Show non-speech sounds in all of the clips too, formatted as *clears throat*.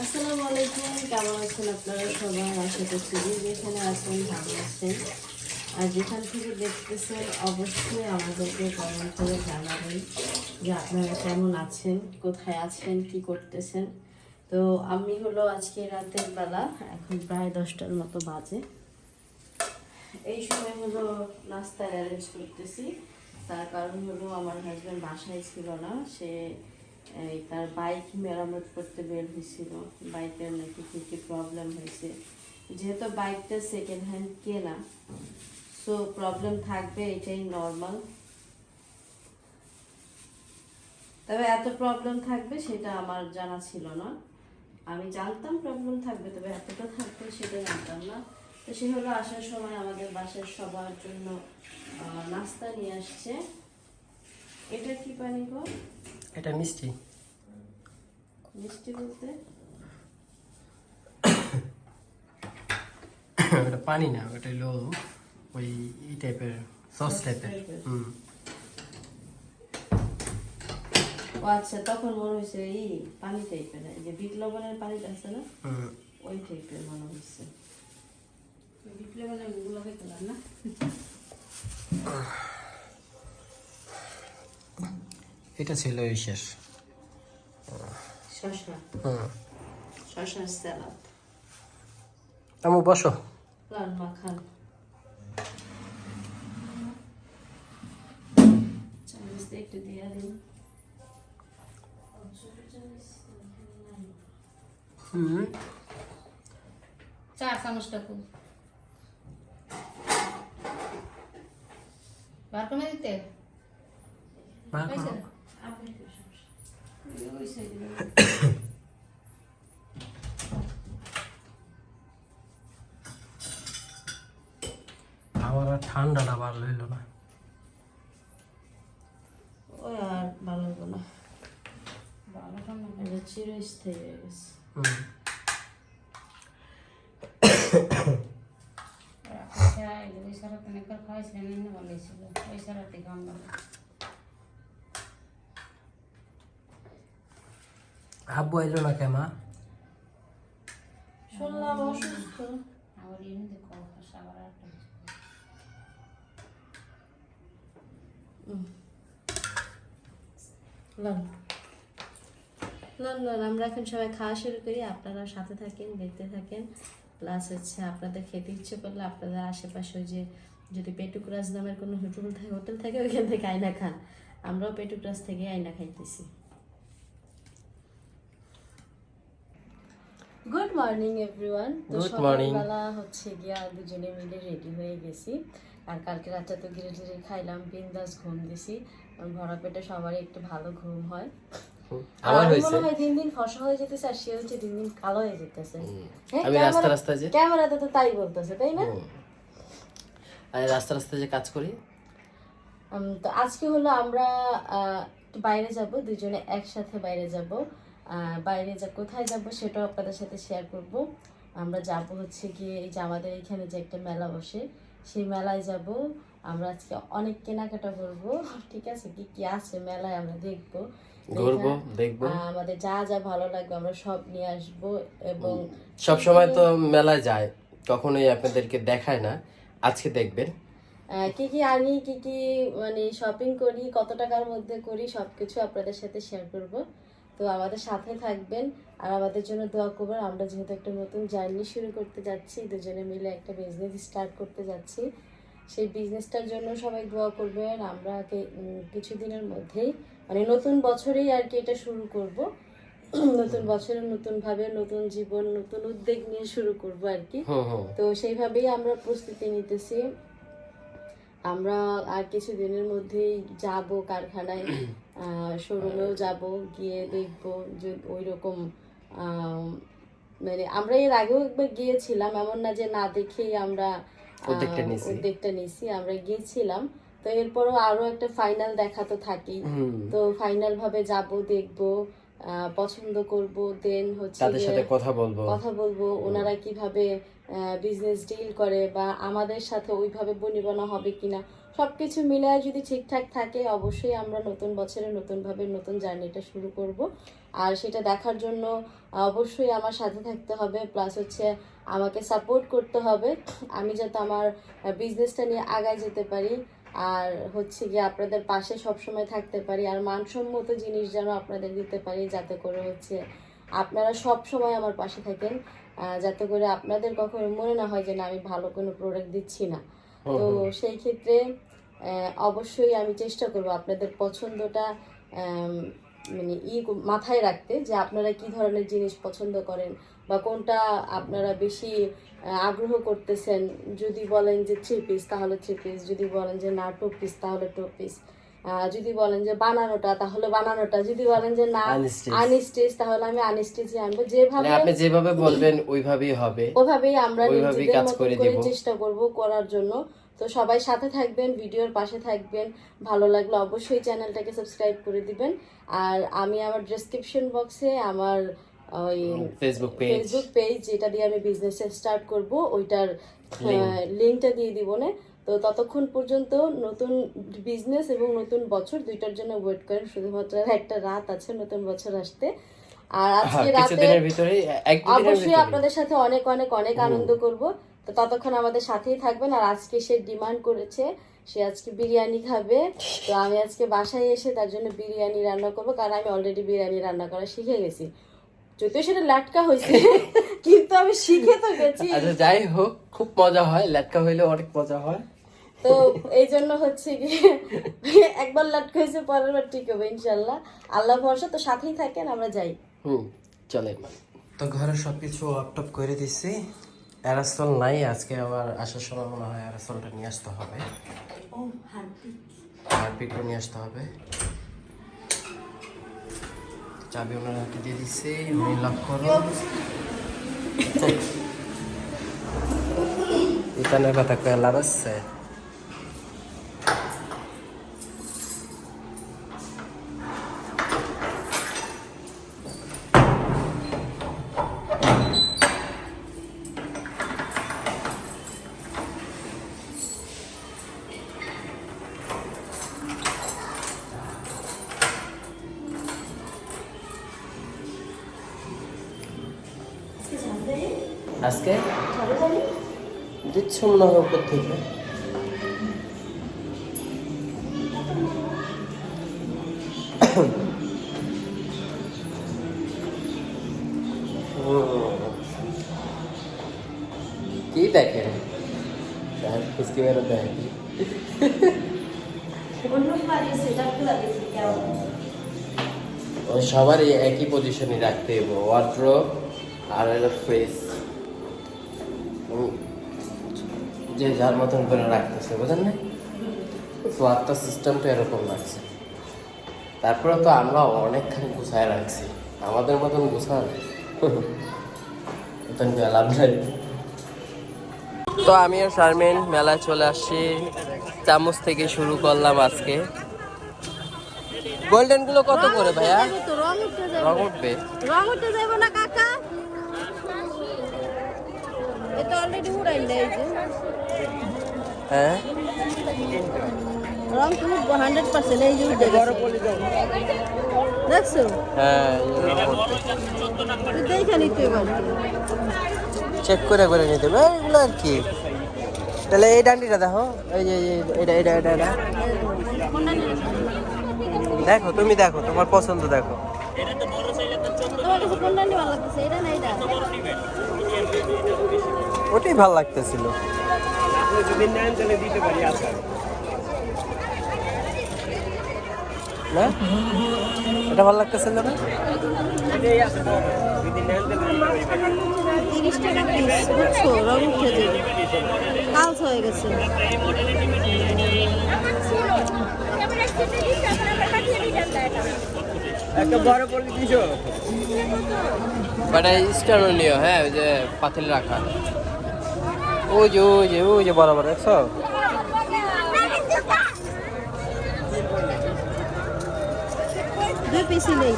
আসসালামু আলাইকুম, কেমন আছেন আপনারা সবাই? আশা করছি যে যেখানে আছেন ভালো আছেন। আর যেখান থেকে দেখতেছেন, অবশ্যই আমাদেরকে কমেন্ট করে জানাবেন যে আপনারা কেমন আছেন, কোথায় আছেন, কি করতেছেন। তো আমি হলো আজকে রাতের বেলা, এখন প্রায় দশটার মতো বাজে। এই সময় হলো নাস্তার অ্যারেঞ্জ করতেছি। তার কারণ হলো আমার হাজব্যান্ড বাসায় ছিল না, সে এই, তার বাইক মেরামত করতে বের হয়েছিল। বাইকের নাকি কী কী প্রবলেম হয়েছে। যেহেতু বাইকটা সেকেন্ড হ্যান্ড কেনা সো প্রবলেম থাকবে, এটাই নর্মাল তবে এত প্রবলেম থাকবে সেটা আমার জানা ছিল না। আমি জানতাম প্রবলেম থাকবে, তবে এতটা থাকবে সেটা জানতাম না। তো সে হলো আসার সময় আমাদের বাসার সবার জন্য নাস্তা নিয়ে আসছে। এটা কি পানি গো? এটা মিষ্টি। মিষ্টি বলতে? *coughs* ওটা পানি না ওটা হলো ওই এই টাইপের সস টাইপের। হুম। ও আচ্ছা তখন মনে হয়েছে এই পানি টাইপের যে বিট লবণের পানিটা আছে না? হুম। ওই টাইপের মনে হয়েছে। বিট লবণেরগুলো খেতে না? *coughs* এটা ছিল ওই শেষ। হুম। আমু বসো। দিয়ে একটু দিয়ে দিন। হুম। চা চামচটা খুব। বার কমে দিতে? বার *coughs* আমার আর ঠান্ডাটা বার হইল না। ওই আর ভালো লাগবে না। ভালো ঠান্ডা এটা চিরস্থায়ী হয়ে গেছে। একবার খাওয়াইছিলেন ভালো ছিল। ওই সারাতে ভালো হাব্বু আইলো না শুনলাম অসুস্থ। লন লন লন আমরা এখন সবাই খাওয়া শুরু করি। আপনারা সাথে থাকেন দেখতে থাকেন। প্লাস হচ্ছে আপনাদের খেতে ইচ্ছে করলে আপনাদের আশেপাশে ওই যে যদি পেটুকরাজ নামের কোনো হোটেল থাকে হোটেল থাকে ওইখান থেকে আয়না খান। আমরাও পেটুকরাজ থেকে আয়না খাইতেছি। গুড মর্নিং এভরিওয়ান তো সকালবেলা হচ্ছে গিয়া দুজনে মিলে রেডি হয়ে গেছি। আর কালকে রাতটা তো গিরে টিরে খাইলাম বিন্দাস ঘুম দিছি। ভরা পেটে সবারই একটু ভালো ঘুম হয়। আমার হয়েছে। মনে হয় দিন দিন ফসা হয়ে যেতেছে আর সে হচ্ছে দিন দিন কালো হয়ে যেতেছে। হ্যাঁ, আমি রাস্তা রাস্তায় যে ক্যামেরাতে তো তাই বলতেছে তাই না। আর রাস্তা যে কাজ করি। তো আজকে হলো আমরা বাইরে যাব দুজনে একসাথে বাইরে যাব। বাইরে যা কোথায় যাব সেটাও আপনাদের সাথে শেয়ার করব। আমরা যাব হচ্ছে গিয়ে এই যে আমাদের এখানে যে একটা মেলা বসে সেই মেলায় যাব। আমরা আজকে অনেক কেনাকাটা করব। ঠিক আছে? কি কি আছে মেলায় আমরা দেখব। ঘুরবো দেখব। আমাদের যা যা ভালো লাগবে আমরা সব নিয়ে আসব এবং সব সময় তো মেলায় যায় কখনোই আপনাদেরকে দেখায় না। আজকে দেখবেন। কি কি আনি কি কি মানে শপিং করি কত টাকার মধ্যে করি সবকিছু আপনাদের সাথে শেয়ার করব। তো আমাদের সাথে থাকবেন আর আমাদের জন্য দোয়া করবেন। আমরা যেহেতু একটা নতুন জার্নি শুরু করতে যাচ্ছি দুজনে মিলে একটা বিজনেস স্টার্ট করতে যাচ্ছি। সেই বিজনেসটার জন্য সবাই দোয়া করবেন। আমরা কিছুদিনের মধ্যেই মানে নতুন বছরেই আর কি এটা শুরু করব। *clears throat* নতুন বছরে নতুনভাবে নতুন জীবন নতুন উদ্যোগ নিয়ে শুরু করব আর কি। হুম হুম তো সেইভাবেই আমরা প্রস্তুতি নিতেছি। আমরা আর কিছু দিনের মধ্যেই যাব কারখানায়। *clears throat* শোরুমেও যাব গিয়ে দেখব যে ওই রকম মানে আমরা এর আগেও একবার গিয়েছিলাম এমন না যে না দেখেই আমরা উদ্যোগটা নিছি। আমরা গিয়েছিলাম। তো এরপরও আরও একটা ফাইনাল দেখা তো হুম। তো ফাইনাল ভাবে যাব দেখব আহ, পছন্দ করব দেন হচ্ছে তাদের সাথে কথা বলব। কথা বলব ওনারা কীভাবে বিজনেস ডিল করে বা আমাদের সাথে ওইভাবে বনিবনা হবে কিনা। সবকিছু মিলায় যদি ঠিকঠাক থাকে, অবশ্যই আমরা নতুন বছরে নতুনভাবে নতুন জার্নিটা শুরু করব। আর সেটা দেখার জন্য অবশ্যই আমার সাথে থাকতে হবে। প্লাস হচ্ছে আমাকে সাপোর্ট করতে হবে। আমি যাতে আমার বিজনেসটা নিয়ে আগায় যেতে পারি। আর হচ্ছে গিয়ে আপনাদের পাশে সবসময় থাকতে পারি। আর মানসম্মত জিনিস যেন আপনাদের দিতে পারি, যাতে করে হচ্ছে আপনারা সব সময় আমার পাশে থাকেন। যাতে করে আপনাদের কখনো মনে না হয় যে না, আমি ভালো কোনো প্রোডাক্ট দিচ্ছি না। তো সেই ক্ষেত্রে অবশ্যই আমি চেষ্টা করব আপনাদের পছন্দটা মানে ই মাথায় রাখতে যে আপনারা কি ধরনের জিনিস পছন্দ করেন বা কোনটা আপনারা বেশি আগ্রহ করতেছেন। যদি বলেন যে থ্রি পিস তাহলে থ্রি পিস যদি বলেন যে না টু পিস তাহলে টু পিস যদি বলেন যে বানানোটা তাহলে বানানোটা। যদি বলেন যে না। আনস্টিচ। তাহলে আমি আনস্টিচই আনব। মানে যেভাবে আপনি যেভাবে বলবেন ওইভাবেই হবে। ওভাবেই আমরা ওইভাবেই নিজেদের কাজ মতো করে। চেষ্টা করব করার জন্য। তো সবাই সাথে থাকবেন ভিডিওর পাশে থাকবেন। ভালো লাগলে অবশ্যই চ্যানেলটাকে সাবস্ক্রাইব করে দিবেন। আর আমি আমার ডেসক্রিপশন বক্সে আমার ওই ফেসবুক পেজ ফেসবুক পেজ যেটা দিয়ে আমি বিজনেস স্টার্ট করব ওইটার লিঙ্কটা দিয়ে দিব না। তো ততক্ষণ পর্যন্ত নতুন বিজনেস এবং নতুন বছর দুইটার জন্য ওয়েট করেন। শুধুমাত্র একটা রাত আছে নতুন বছর আসতে। আর আজকে রাতে অবশ্যই আপনাদের সাথে অনেক অনেক অনেক আনন্দ করব। তো ততক্ষণ আমাদের সাথেই থাকবেন। আর আজকে সে ডিমান্ড করেছে সে আজকে বিরিয়ানি খাবে। তো আমি আজকে বাসায় এসে তার জন্য বিরিয়ানি রান্না করব কারণ আমি অলরেডি বিরিয়ানি রান্না করা শিখে গেছি। যদিও সেটা লাটকা হয়েছে কিন্তু আমি শিখে তো গেছি। আচ্ছা যাই হোক খুব মজা হয় লেটকা হইলে অনেক মজা হয়। তো এই জন্য হচ্ছে কি একবার লাটকা হয়েছে পরের বার ঠিক হবে ইনশাল্লাহ। আল্লাহ ভরসা তো সাথেই থাকেন আমরা যাই। হুম চলেন তো ঘরে সব সবকিছু অপটপ করে দিচ্ছি অ্যারাসল নাই আজকে আবার আসার সময় মনে হয় অ্যারাসলটা নিয়ে আসতে হবে। হারপিকও নিয়ে আসতে হবে। চাবি ওনার হাতে দিয়ে দিচ্ছি উনি লক করো। ইতানের কথা কয়ে লাভ আছে। আজকে দিচ্ছ মনে হয় উপর থেকে। কি দেখেন খুশকি বেরো সবারই একই পজিশনে রাখতে হবে ওয়ার্ড্রোব আর হলো ফ্রিজ যে যার মতন করে রাখতেছে বুঝেন না ফ্ল্যাটটা সিস্টেমটা এরকম লাগছে। তারপরে তো আমরা অনেকখানি গুছায় রাখছি। আমাদের মতন গুছান মতন লাভ নাই তো আমি আর শারমিন মেলায় চলে আসছি। চামচ থেকে শুরু করলাম আজকে। গোল্ডেনগুলো কত করে ভাইয়া? রং উঠবে? রং উঠতে যাবে না কাকা? এটা অলরেডি উড়াইল এই যে। হ্যাঁ? রং পার্সেন্ট এই যে উঠে গেছে। দেখছ? হ্যাঁ তুই চেক করে করে নিতে হবে। এগুলো আর কি? তাহলে এই ডান্ডিটা দেখো। এই যে এটা এটা এটা এটা। দেখো তুমি দেখো তোমার পছন্দ দেখো। তোমার কাছে কোনটা নিয়ে ভালো লাগতেছে? এটা না এটা? ওটাই ভালো লাগতেছিল। না? এটা ভালো লাগতেছিল না? তিরিশ টাকা পিস বুঝছ রং উঠে যাবে কালস হয়ে গেছে বাট স্টারনীয় হ্যাঁ ওই যে পাতিল রাখা ওই যে ওই যে ওই যে বরাবর দেখছ? দুই পিসই নেই।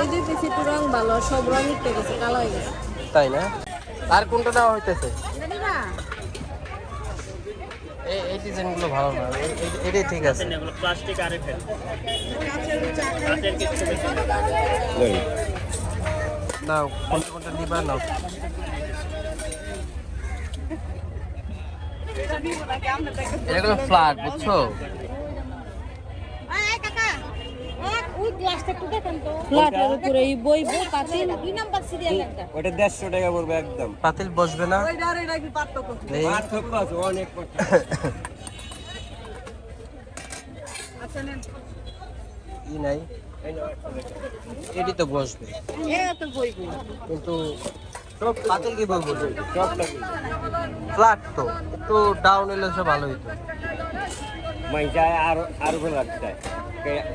এই যে পিসি একটু রং ভালো সব রং উঠে গেছে কালো হয়ে গেছে। তাই না? আর কোনটা নেওয়া হইতেছে? এই এই ডিজাইনগুলো ভালো না এটাই ঠিক আছে। প্লাস্টিক আরে ফেল নাও কোনটা কোনটা নিবা নাও এগুলো ফ্ল্যাট বুঝছ ফ্ল্যাটের উপরে এই বই বই পাতিল দুই নাম্বার সিরিয়াল একটা ওটা দেড়শো টাকা পড়বে একদম। পাতিল বসবে না? অনেক ই নাই। এটি তো বসবে। কিন্তু পাতিল কি বলব? ফ্ল্যাট তো। একটু ডাউন এলে সে ভালো হইতো। মাইজায় আর আর ভালো লাগছে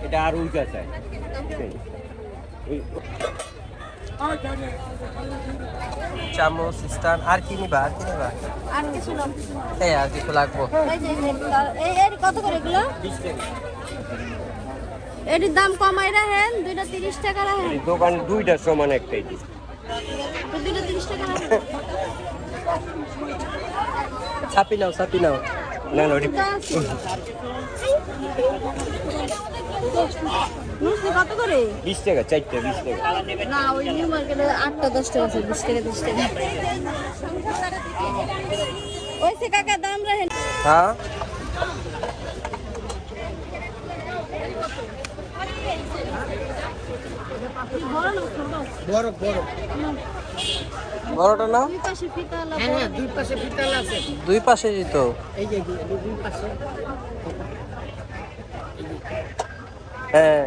এটা আর উল্টা চাই চামচ স্টান আর কি নিবা আর কি নিবা? আর কিছু না। এই আর কিছু লাগবো। এই এই কত করে এগুলো? এটির দাম কমাই রাখেন দুইটা তিরিশ টাকা রাখেন। দোকান দুইটা সমান একটাই দিচ্ছে চাপি নাও চাপি নাও। না না ওটি কত করে? বিশ টাকা চারটা বিশ টাকা। না ওই নিউ মার্কেটে আটটা দশ টাকা আছে বিশ টাকা তিরিশ টাকা। ওই সে কাকা দাম রাখেন। হ্যাঁ? বড়টা না? দুই পাশে ফিতা দুই পাশে যেত হ্যাঁ।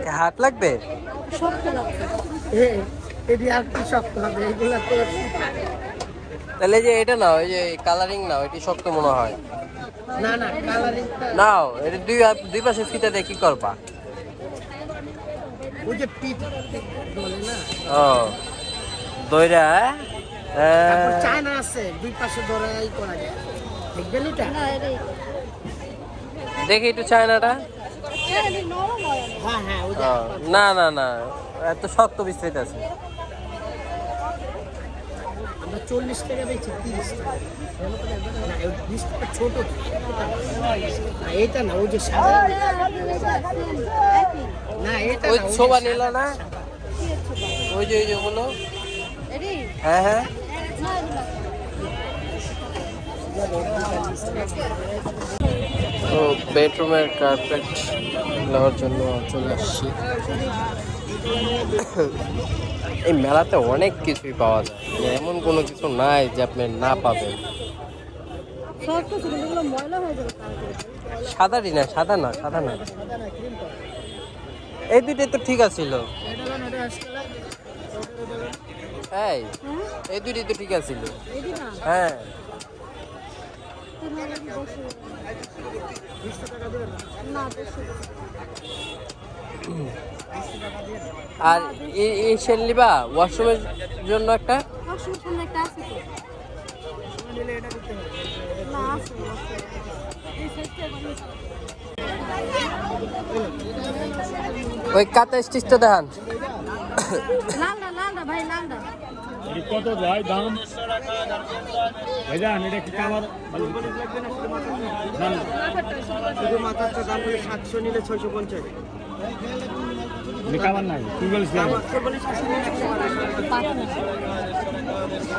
এ হাত লাগবে? শক্ত লাগবে। তাহলে এই যে এটা নাও এই যে কালারিং নাও এটি শক্ত মনে হয়। না না কালারিং নাও এটা দুই হাত- দুই পাশে ফিতা দিয়ে কি করবা? ওই যে পিঠ বলে না? ও দইরা তারপর চায়না আছে দুই পাশে ধরাই করা যায়। দেখবেন এটা? দেখি একটু চায়নাটা। হয়। হ্যাঁ না না না এত শক্ত বিস্তারিত আছে। আমরা চল্লিশ টাকা বেচি তিরিশ টাকা। ছোট। না এটা না ওই যে সাদা। না এটা ওই ছোবা নিল না? ওই যে ওই যে ওগুলো? হ্যাঁ হ্যাঁ। তো বেডরুমের কার্পেট নেওয়ার জন্য চলে আসছি। এই মেলাতে অনেক কিছুই পাওয়া যায় মানে এমন কোনো কিছু নাই যে আপনি না পাবেন হয়ে। সাদারই না, সাদা না সাদা না এই দুইটাই তো ঠিক আছিল এই এই দুইটাই তো ঠিক আছিল হ্যাঁ? না। আর এই সেল নিবা? ওয়াশরুমের জন্য একটা। ওই কাতা স্টিচটা দেখান। লালটা, লালটা, ভাই, লালটা। কত যায় দাম? ভাইজান এটা কি কালার? শুধু মাথাটা দাম সাতশো নিলে ছয়শো পঞ্চাশ। কালার নাই তুই বলিস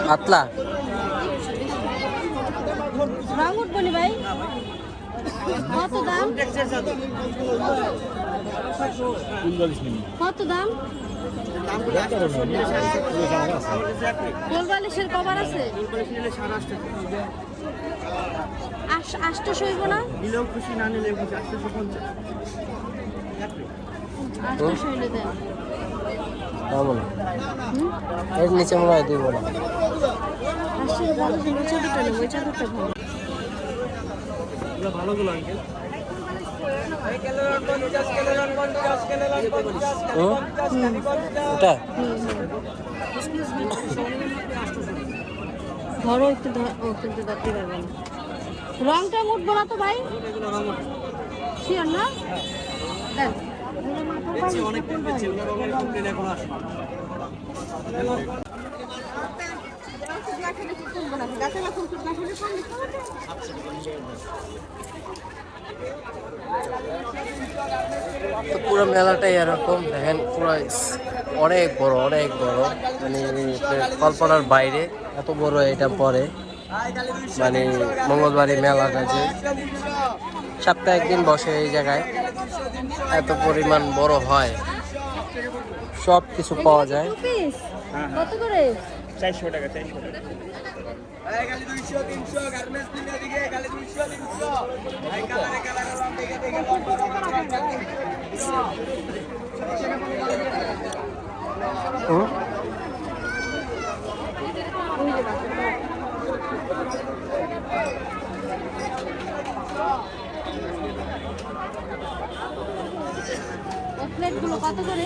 পাতলা? রং ভাই। কত দাম? কত দাম? গোলবালিশের কভার আছে? আটশো হইব না? নিলেও খুশি না নিলে আটশো পঞ্চাশ আটশো হইলে দেন কেমন এর নিচে মনে হয় ভালোগুলো আঙ্কেল। এটা? ধরো একটু ও কিন্তু ধরতে পারবে না। রংটা উঠবো না তো ভাই। শিওর না? দেন তো পুরো মেলাটাই এরকম, দেখেন, পুরো অনেক বড় অনেক বড়। মানে কল্পনার বাইরে, এত বড় এটা পরে। মানে মঙ্গলবারই মেলাটা যে, সপ্তাহে একদিন বসে এই জায়গায়। এত পরিমাণ বড় হয়। সব কিছু পাওয়া যায়। কত করে চারশো টাকা চারশো টাকা। হুম? প্লেটগুলো কত করে?